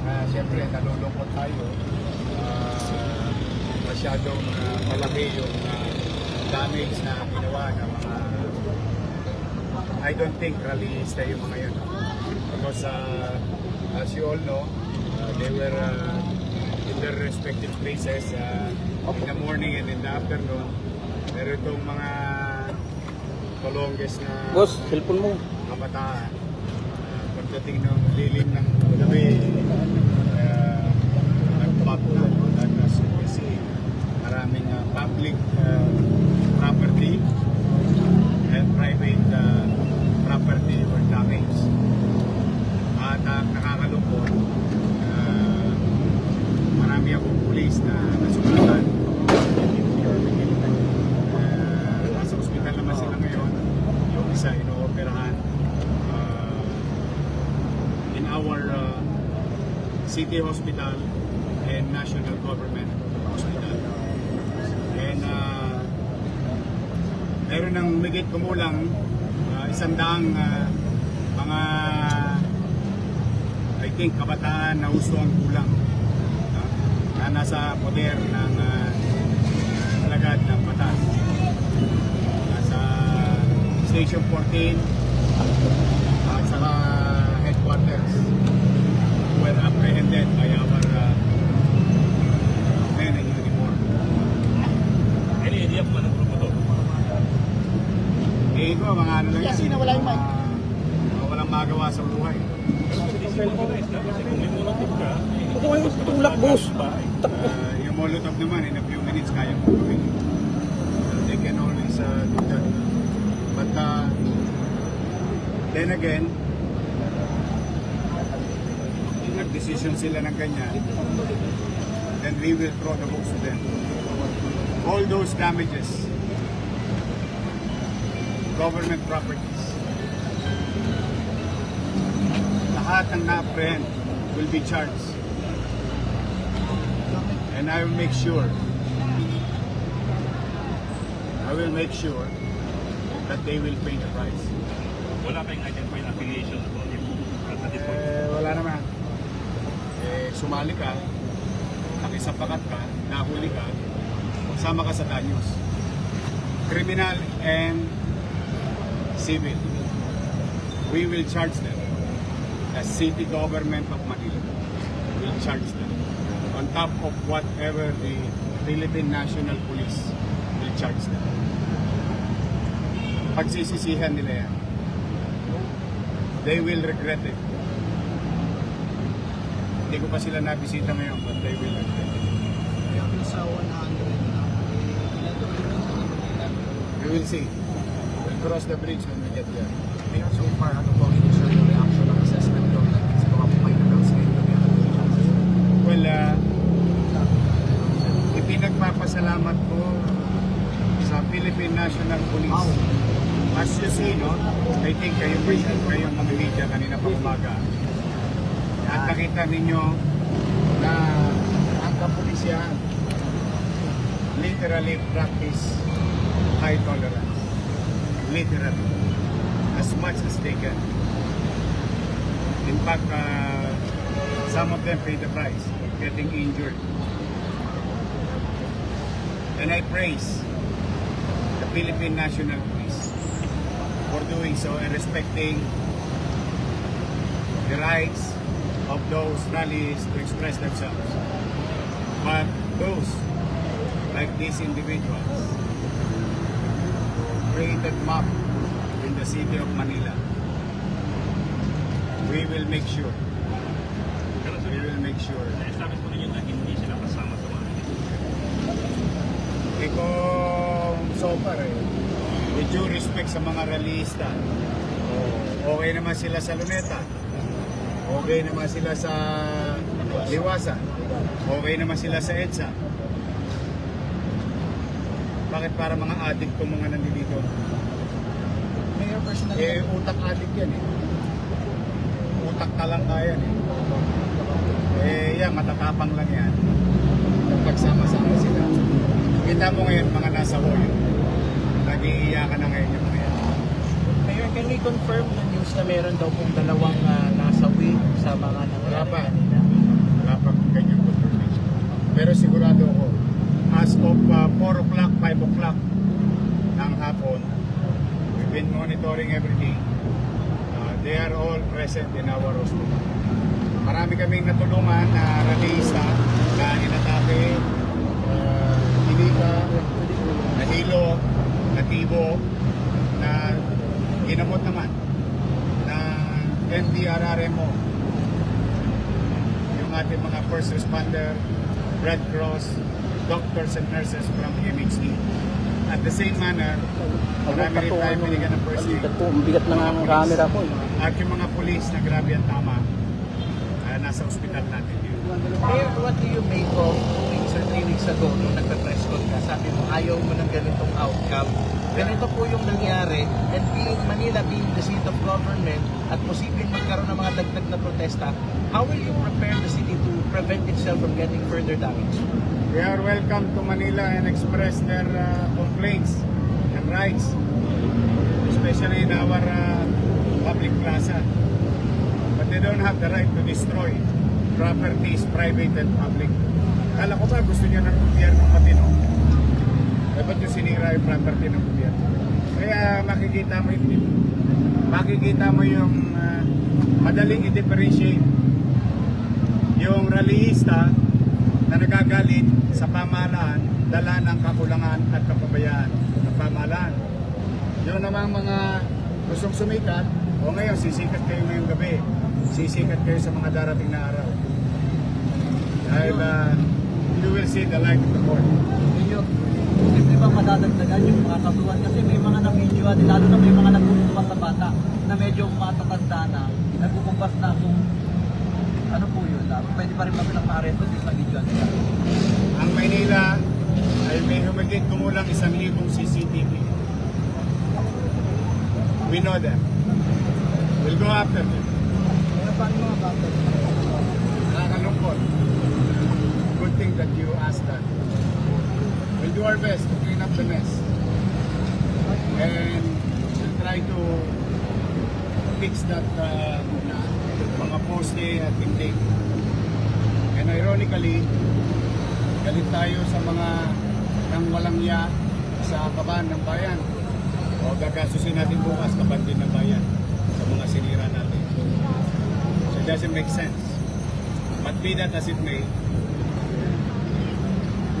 Uh, Siyempre, nalulungkot tayo. Ah, masyadong ah, malaki yung ah, damage na ginawa ng mga I don't think rallyista yung mga yun. Because uh, as you all know, uh, they were uh, in their respective places uh, in the morning and in the afternoon. Pero itong mga kolongges na Boss, cellphone mo. kabataan. Uh, pagdating ng lilim ng gabi, uh, nag-pop na. And as you can see, maraming uh, public uh, property and private uh, property were damaged. At ang nakakalungkot, uh, marami akong pulis na nasugatan. Uh, nasa ospital naman sila ngayon. Yung isa inooperahan uh, in our uh, city hospital and national government hospital. And uh, meron ng migit kumulang uh, isang daang uh, mga I think kabataan na gusto ang kulang uh, na nasa poder ng uh, alagad ng batas. Nasa Station 14 at saka headquarters were apprehended by our uh, men in uniform. Any idea kung anong grupo to? Eh, ito, mga ano lang yan. Kasi nawala yung mic. Mga- mga walang magawa sa buhay. Organize na kasi kung may monotip ka, eh, Ito kayo tulak, boss. Uh, yung Molotov naman, minutes, kaya mo gawin. Uh, they can always uh, do that. But uh, then again, nag-decision sila ng ganyan, then we will throw the books to them. All those damages, government properties, lahat ng na-apprehend will be charged. And I will make sure, I will make sure that they will pay the price. wala kayong identified affiliation na to. At this point, Eh, wala naman. Eh, sumali ka, nakisapakat ka, nahuli ka, sama ka sa danyos. Criminal and civil. We will charge them. The city government of Manila will charge them. On top of whatever the Philippine National Police will charge them. Pagsisisihan nila yan. They will regret it. Hindi ko pa sila nabisita ngayon, but they will regret it. Sa 100 na, We will see. We'll cross the bridge when we get there. Mayor, so far, ano po ang initial reaction ng assessment ko sa mga pumay na bills ngayon? Well, uh, ipinagpapasalamat ko sa Philippine National Police. As you see, no, I think kayo kayong mga media kanina pa umaga. At nakita ninyo na ang kapulisyan literally practice high tolerance. Literally. As much as they can. In fact, uh, some of them pay the price getting injured. And I praise the Philippine National for doing so and respecting the rights of those rallies to express themselves. But those, like these individuals, created map in the city of Manila. We will make sure, we will make sure Eh kung so far eh, due respect sa mga realista, okay naman sila sa Luneta, okay naman sila sa Liwasa, okay naman sila sa EDSA. Bakit para mga addict itong mga nandito? Mayor, personal Eh, utak addict yan eh. Utak talangka yan eh. Eh, yan, matatapang lang yan. Pagsama-sama sila. Kita mo ngayon mga nasa Hoyo. Nagiiya ka na ngayon yung ngayon. Mayor, can we confirm the news na meron daw pong dalawang ah, uh, nasawi sa mga nangyari Wala pa. kanina? Wala pa ganyang confirmation. Pero sigurado ako, as of ah, uh, 4 o'clock, 5 o'clock ng hapon, we've been monitoring everything. Uh, they are all present in our hospital. Marami kaming natulungan na uh, Radisa, na Inatake, uh, Inika, Nahilo, Natibo, na ginamot naman na NDRRMO yung ating mga first responder, Red Cross, doctors and nurses from MHD. At the same manner, marami rin tayo binigyan ng first aid. Bigat po, bigat na nga ang camera ko. eh. At yung mga polis na grabe ang tama, ah, nasa ospital natin yun. Mayor, what do you make of two weeks or three weeks ago nung nagpa-press con ka, sabi mo ayaw mo ng ganitong outcome. Ganito po yung nangyari and being Manila being the seat of government at posibleng magkaroon ng mga dagdag na protesta, how will you prepare the city to prevent itself from getting further damage? They are welcome to Manila and express their uh, complaints and rights, especially in our uh, public plaza. But they don't have the right to destroy properties, private and public. Kala ko ba gusto niyo ng gobyerno matino? Eh, ba't yung sinira yung property ng gobyerno? Kaya makikita mo yung makikita mo yung uh, madaling i-differentiate yung rallyista na nagagalit sa pamahalaan, dala ng kakulangan at kapabayaan ng pamahalaan. Yung namang mga gustong sumikat, o ngayon sisikat kayo ngayong gabi, sisikat kayo sa mga darating na araw. Dahil uh, you will see the light of the court. Yun, siyempre ba madadagdagan yung mga kasuhan kasi may mga na-video lalo na may mga nagkukumpas na bata na medyo matatanda na, nagkukumpas na kung ano po yun, ah, pwede pa rin ba silang ma-arresto din sa video nila. Ang Maynila ay may humigit kumulang isang libong CCTV. We know them. We'll go after them. Pero paano mga bata? That you asked that. We'll do our best to clean up the mess. And we'll try to fix that uh, mga poste at hindi. And ironically, galit tayo sa mga nang walang ya sa kaban ng bayan. O gagasusin natin bukas kaban din ng bayan sa mga sinira natin. So it doesn't make sense. But be that as it may,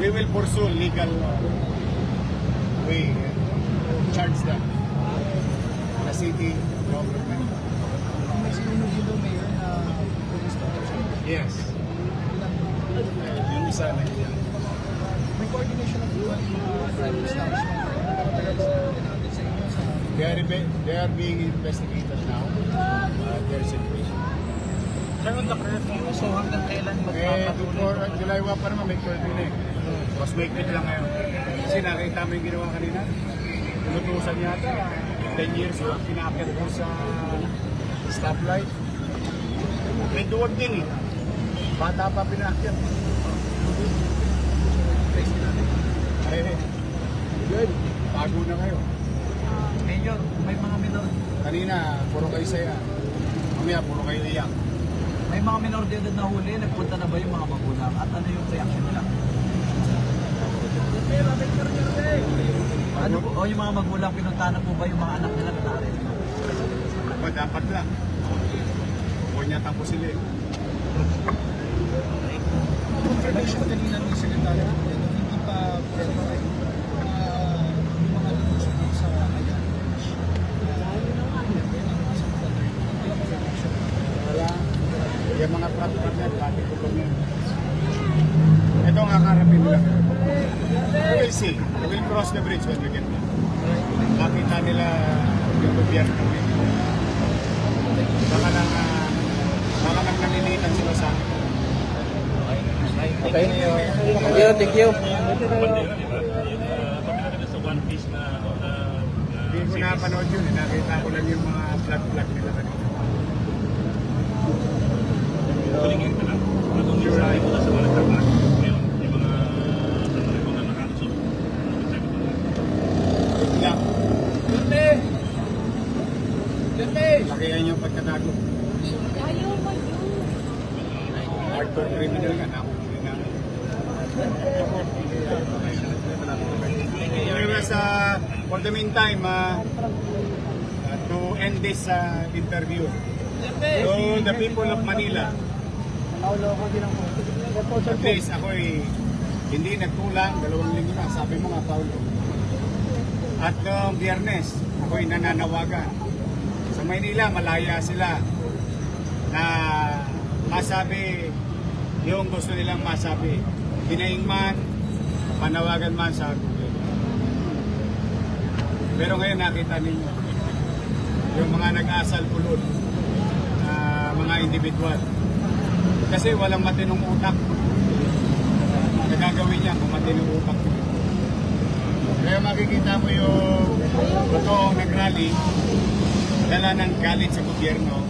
we will pursue legal uh, way and charge them. The city government. May sinunod dito, Mayor, na police protection. Yes. Yung isa na yan. May coordination buwan yung mga private establishment. They are, they are being investigated now. Uh, their situation. Sir, on the curfew, so hanggang kailan Eh, magpapatuloy? before, uh, July 1 pa naman may curfew na eh. Mas may lang ngayon. Kasi nakita mo yung ginawa kanina. Inutusan yata. 10 years old, pinakit ko sa stoplight. May duwag din eh. Bata pa pinakit. Eh, good. Bago na kayo. Mayor, may mga minor Kanina, puro kayo saya. Mamaya, puro kayo iyak. may mga minor edad na huli, nagpunta na ba yung mga magulang at ano yung reaction nila? Ano po, o yung mga magulang pinunta na po ba yung mga anak nila na na-arrest? Ba, dapat lang. Huwag niya tampo sila eh. Confirmation kanina ni Secretary hindi pa verify na yung mga lumusunod sa ayan. Wala. Yung mga trap-trap yan, pati ko kami. Ito ang kakarapin lang. We will see. We will cross the bridge when we get there. Makita nila yung gobyerno. Baka lang, uh, baka lang nanilitan sila sa akin. Okay. Thank you, thank you. Sa na na na Hindi ko napanood yun. eh. Nakita ko lang yung mga flag-flag nila kanina. Huling yun na. Ano yung sabi ko na sa mga nagtapak. Ngayon, yung mga ano yung mga nakakusog. Ano sabi ko na? Bigla. Gante! Gante! Lakihan yung pagkatago. Ayaw mo yun. Hardcore criminal ka. Na. Anyway, sa, for the meantime, uh, to end this uh, interview. To the people of Manila, at least ako'y hindi nagkulang, dalawang linggo na, sabi mo nga, Paulo. At noong biyernes, ako'y nananawagan. Sa Maynila, malaya sila na masabi yung gusto nilang masabi. Hinaing man, panawagan man sa Google. Pero ngayon nakita ninyo, yung mga nag-asal pulot, na mga individual. Kasi walang matinong utak na gagawin niya kung matinong utak. Kaya makikita mo yung totoong nag-rally, dala ng galit sa gobyerno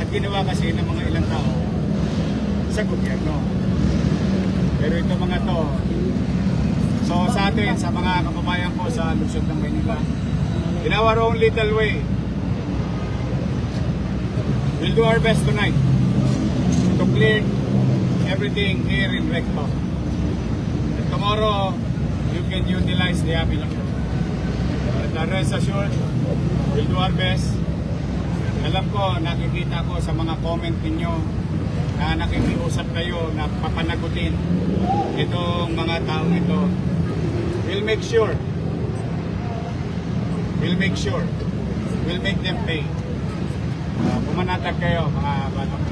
at ginawa kasi ng mga ilang tao sa gobyerno. Pero ito mga to, so sa atin, sa mga kababayan ko sa Luzon ng Maynila, in our own little way, we'll do our best tonight to clear everything here in Recto. And tomorrow, you can utilize the avenue. And uh, rest assured, we'll do our best. Alam ko, nakikita ko sa mga comment ninyo na nakikiusap kayo na papanagutin itong mga taong ito. We'll make sure. We'll make sure. We'll make them pay. Uh, pumanatag kayo mga batang